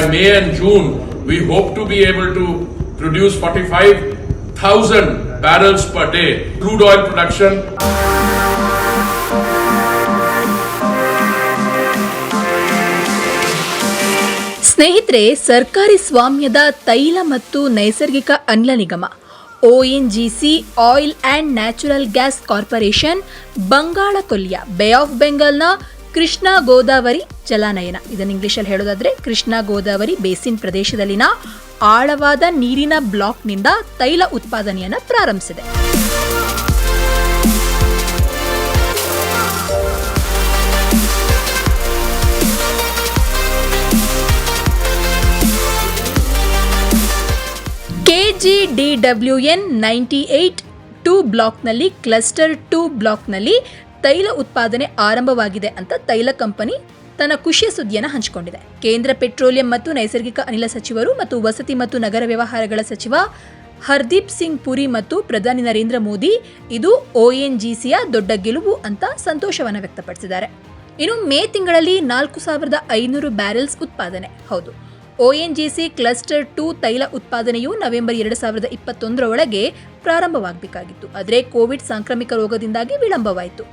By May and June, we hope to be able to produce 45,000 barrels per day crude oil production. ಸ್ನೇಹಿತರೆ ಸರ್ಕಾರಿ ಸ್ವಾಮ್ಯದ ತೈಲ ಮತ್ತು ನೈಸರ್ಗಿಕ ಅನಿಲ ನಿಗಮ ONGC oil and natural gas corporation Bengal ಕೊಲ್ಲಿಯ bay of ಬೆಂಗಾಲ್ನ Krishna Godavari ಜಲಾನಯನ. ಇದನ್ನು ಇಂಗ್ಲಿಷಲ್ಲಿ ಹೇಳೋದಾದ್ರೆ ಕೃಷ್ಣ ಗೋದಾವರಿ ಬೇಸಿನ್ ಪ್ರದೇಶದಲ್ಲಿನ ಆಳವಾದ ನೀರಿನ ಬ್ಲಾಕ್ನಿಂದ ತೈಲ ಉತ್ಪಾದನೆಯನ್ನು ಪ್ರಾರಂಭಿಸಿದೆ. ಕೆಜಿಡಿಡಬ್ಲ್ಯೂಎನ್ ನೈಂಟಿ ಏಟ್ ಟೂ ಬ್ಲಾಕ್ನಲ್ಲಿ ಕ್ಲಸ್ಟರ್ ಟೂ ಬ್ಲಾಕ್ನಲ್ಲಿ ತೈಲ ಉತ್ಪಾದನೆ ಆರಂಭವಾಗಿದೆ ಅಂತ ತೈಲ ಕಂಪನಿ ತನ್ನ ಖುಷಿಯ ಸುದ್ದಿಯನ್ನು ಹಂಚಿಕೊಂಡಿದೆ. ಕೇಂದ್ರ ಪೆಟ್ರೋಲಿಯಂ ಮತ್ತು ನೈಸರ್ಗಿಕ ಅನಿಲ ಸಚಿವರು ಮತ್ತು ವಸತಿ ಮತ್ತು ನಗರ ವ್ಯವಹಾರಗಳ ಸಚಿವ ಹರ್ದೀಪ್ ಸಿಂಗ್ ಪುರಿ ಮತ್ತು ಪ್ರಧಾನಿ ನರೇಂದ್ರ ಮೋದಿ ಇದು ಒಎನ್ಜಿಸಿಯ ದೊಡ್ಡ ಗೆಲುವು ಅಂತ ಸಂತೋಷವನ್ನು ವ್ಯಕ್ತಪಡಿಸಿದ್ದಾರೆ. ಇನ್ನು ಮೇ ತಿಂಗಳಲ್ಲಿ ನಾಲ್ಕು ಸಾವಿರದ ಐನೂರು ಬ್ಯಾರೆಲ್ಸ್ ಉತ್ಪಾದನೆ. ಹೌದು ಒಎನ್ಜಿಸಿ ಕ್ಲಸ್ಟರ್ ಟು ತೈಲ ಉತ್ಪಾದನೆಯು ನವೆಂಬರ್ ಎರಡು ಸಾವಿರದ ಇಪ್ಪತ್ತೊಂದರ ಒಳಗೆ ಪ್ರಾರಂಭವಾಗಬೇಕಾಗಿತ್ತು. ಆದರೆ ಕೋವಿಡ್ ಸಾಂಕ್ರಾಮಿಕ ರೋಗದಿಂದಾಗಿ ವಿಳಂಬವಾಯಿತು.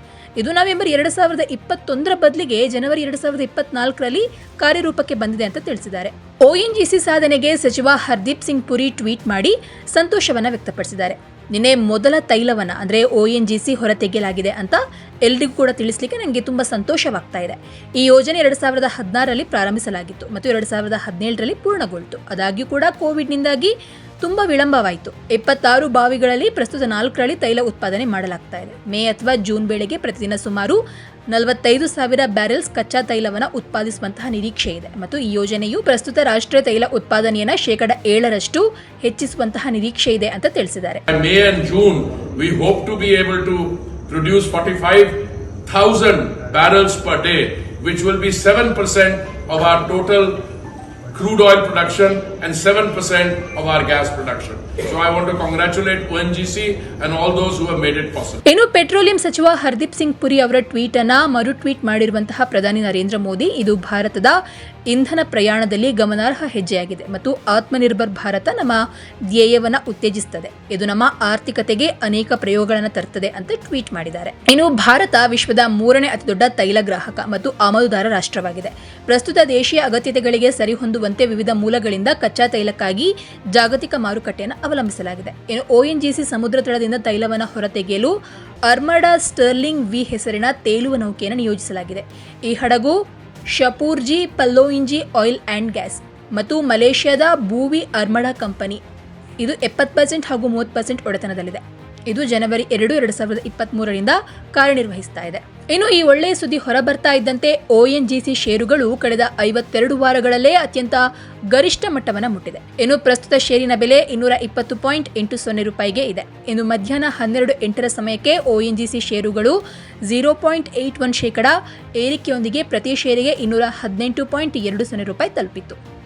ಇದು ನವೆಂಬರ್ ಎರಡು ಸಾವಿರದ ಇಪ್ಪತ್ತೊಂದರ ಬದಲಿಗೆ ಜನವರಿ ಎರಡು ಸಾವಿರದ ಇಪ್ಪತ್ನಾಲ್ಕರಲ್ಲಿ ಕಾರ್ಯರೂಪಕ್ಕೆ ಬಂದಿದೆ ಅಂತ ತಿಳಿಸಿದ್ದಾರೆ. ಒಎನ್ಜಿಸಿ ಸಾಧನೆಗೆ ಸಚಿವ ಹರ್ದೀಪ್ ಸಿಂಗ್ ಪುರಿ ಟ್ವೀಟ್ ಮಾಡಿ ಸಂತೋಷವನ್ನ ವ್ಯಕ್ತಪಡಿಸಿದ್ದಾರೆ. ನಿನ್ನೆ ಮೊದಲ ತೈಲವನ್ನ, ಅಂದ್ರೆ ಹೊರ ಹೊರತೆಗೆಯಲಾಗಿದೆ ಅಂತ ಎಲ್ರಿಗೂ ಕೂಡ ತಿಳಿಸ್ಲಿಕ್ಕೆ ನನಗೆ ತುಂಬಾ ಸಂತೋಷವಾಗ್ತಾ ಇದೆ. ಈ ಯೋಜನೆ ಎರಡು ಸಾವಿರದ ಹದಿನಾರರಲ್ಲಿ ಪ್ರಾರಂಭಿಸಲಾಗಿತ್ತು ಮತ್ತು ಎರಡು ಸಾವಿರದ ಹದಿನೇಳರಲ್ಲಿ ಪೂರ್ಣಗೊಳ್ತು. ಅದಾಗ್ಯೂ ಕೂಡ ಕೋವಿಡ್ನಿಂದಾಗಿ ತುಂಬಾ ವಿಳಂಬವಾಯಿತು. ಎಪ್ಪತ್ತಾರು ಬಾವಿಗಳಲ್ಲಿ ಪ್ರಸ್ತುತ ನಾಲ್ಕರಲ್ಲಿ ತೈಲ ಉತ್ಪಾದನೆ ಮಾಡಲಾಗ್ತಾ ಇದೆ. ಮೇ ಅಥವಾ ಜೂನ್ ವೇಳೆಗೆ ಪ್ರತಿದಿನ ಸುಮಾರು ನಲವತ್ತೈದು ಸಾವಿರ ಬ್ಯಾರೆಲ್ಸ್ ಕಚ್ಚಾ ತೈಲವನ್ನು ಉತ್ಪಾದಿಸುವಂತಹ ನಿರೀಕ್ಷೆ ಇದೆ. ಮತ್ತು ಈ ಯೋಜನೆಯು ಪ್ರಸ್ತುತ ರಾಷ್ಟ್ರೀಯ ತೈಲ ಉತ್ಪಾದನೆಯನ್ನು ಶೇಕಡ ಏಳರಷ್ಟು ಹೆಚ್ಚಿಸುವಂತಹ ನಿರೀಕ್ಷೆ ಇದೆ ಅಂತ ತಿಳಿಸಿದ್ದಾರೆ. May and June we hope to be be to produce produce 45,000 barrels per day which will be 7% of our total crude oil production and 7% of our gas production. So, I want to congratulate ONGC and all those who have made it possible. ಇನ್ನು petroleum ಸಚಿವ ಹರ್ದೀಪ್ ಸಿಂಗ್ ಪುರಿ ಅವರ tweet ಅನ್ನ ಮರು tweet ಮಾಡಿರುವಂತಹ ಪ್ರಧಾನಿ ನರೇಂದ್ರ ಮೋದಿ, ಇದು ಭಾರತದ ಇಂಧನ ಪ್ರಯಾಣದಲ್ಲಿ ಗಮನಾರ್ಹ ಹೆಜ್ಜೆಯಾಗಿದೆ ಮತ್ತು ಆತ್ಮನಿರ್ಭರ್ ಭಾರತ ನಮ್ಮ ಧ್ಯೇಯವನ್ನ ಉತ್ತೇಜಿಸುತ್ತದೆ ಇದು ನಮ್ಮ ಆರ್ಥಿಕತೆಗೆ ಅನೇಕ ಪ್ರಯೋಗಗಳನ್ನು ತರುತ್ತದೆ ಅಂತ ಟ್ವೀಟ್ ಮಾಡಿದ್ದಾರೆ ಇನ್ನು ಭಾರತ ವಿಶ್ವದ ಮೂರನೇ ಅತಿದೊಡ್ಡ ತೈಲ ಗ್ರಾಹಕ ಮತ್ತು ಆಮದುದಾರ ರಾಷ್ಟ್ರವಾಗಿದೆ ಪ್ರಸ್ತುತ ದೇಶೀಯ ಅಗತ್ಯತೆಗಳಿಗೆ ಸರಿಹೊಂದುವಂತೆ ವಿವಿಧ ಮೂಲಗಳಿಂದ ಕಚ್ಚಾ ತೈಲಕ್ಕಾಗಿ ಜಾಗತಿಕ ಮಾರುಕಟ್ಟೆಯನ್ನು ಅವಲಂಬಿಸಲಾಗಿದೆ. ಇನ್ನು ಸಿ ಸಮುದ್ರ ತಳದಿಂದ ತೈಲವನ್ನು ಹೊರತೆಗೆಯಲು ಅರ್ಮಡಾ ಸ್ಟರ್ಲಿಂಗ್ ವಿ ಹೆಸರಿನ ತೇಲುವ ನೌಕೆಯನ್ನು ನಿಯೋಜಿಸಲಾಗಿದೆ. ಈ ಹಡಗು Shapoorji Pallonji oil and gas ಮತ್ತು ಮಲೇಷ್ಯಾದ ಭೂವಿ ಅರ್ಮಡಾ ಕಂಪನಿ. ಇದು ಎಪ್ಪತ್ತು ಪರ್ಸೆಂಟ್ ಹಾಗೂ ಮೂವತ್ತು ಪರ್ಸೆಂಟ್ ಒಡೆತನದಲ್ಲಿದೆ. ಇದು ಜನವರಿ ಎರಡು ಎರಡು ಸಾವಿರದ ಇಪ್ಪತ್ತ್ಮೂರರಿಂದ ಕಾರ್ಯನಿರ್ವಹಿಸ್ತಾ ಇದೆ. ಇನ್ನು ಈ ಒಳ್ಳೆಯ ಸುದ್ದಿ ಹೊರಬರ್ತಾ ಇದ್ದಂತೆ ಒಎನ್ಜಿಸಿ ಷೇರುಗಳು ಕಳೆದ ಐವತ್ತೆರಡು ವಾರಗಳಲ್ಲೇ ಅತ್ಯಂತ ಗರಿಷ್ಠ ಮಟ್ಟವನ್ನು ಮುಟ್ಟಿದೆ. ಇನ್ನು ಪ್ರಸ್ತುತ ಷೇರಿನ ಬೆಲೆ ಇನ್ನೂರ ಇಪ್ಪತ್ತು ಪಾಯಿಂಟ್ ಎಂಟು ಸೊನ್ನೆ ರೂಪಾಯಿಗೆ ಇದೆ. ಇನ್ನು ಮಧ್ಯಾಹ್ನ ಹನ್ನೆರಡು ಎಂಟರ ಸಮಯಕ್ಕೆ ಒಎನ್ಜಿಸಿ ಷೇರುಗಳು ಝೀರೋ ಪಾಯಿಂಟ್ ಏಯ್ಟ್ ಒನ್ ಶೇಕಡ ಏರಿಕೆಯೊಂದಿಗೆ ಪ್ರತಿ ಷೇರಿಗೆ ಇನ್ನೂರ ಹದಿನೆಂಟು ಪಾಯಿಂಟ್ ಎರಡು ಸೊನ್ನೆ ರೂಪಾಯಿ ತಲುಪಿತ್ತು.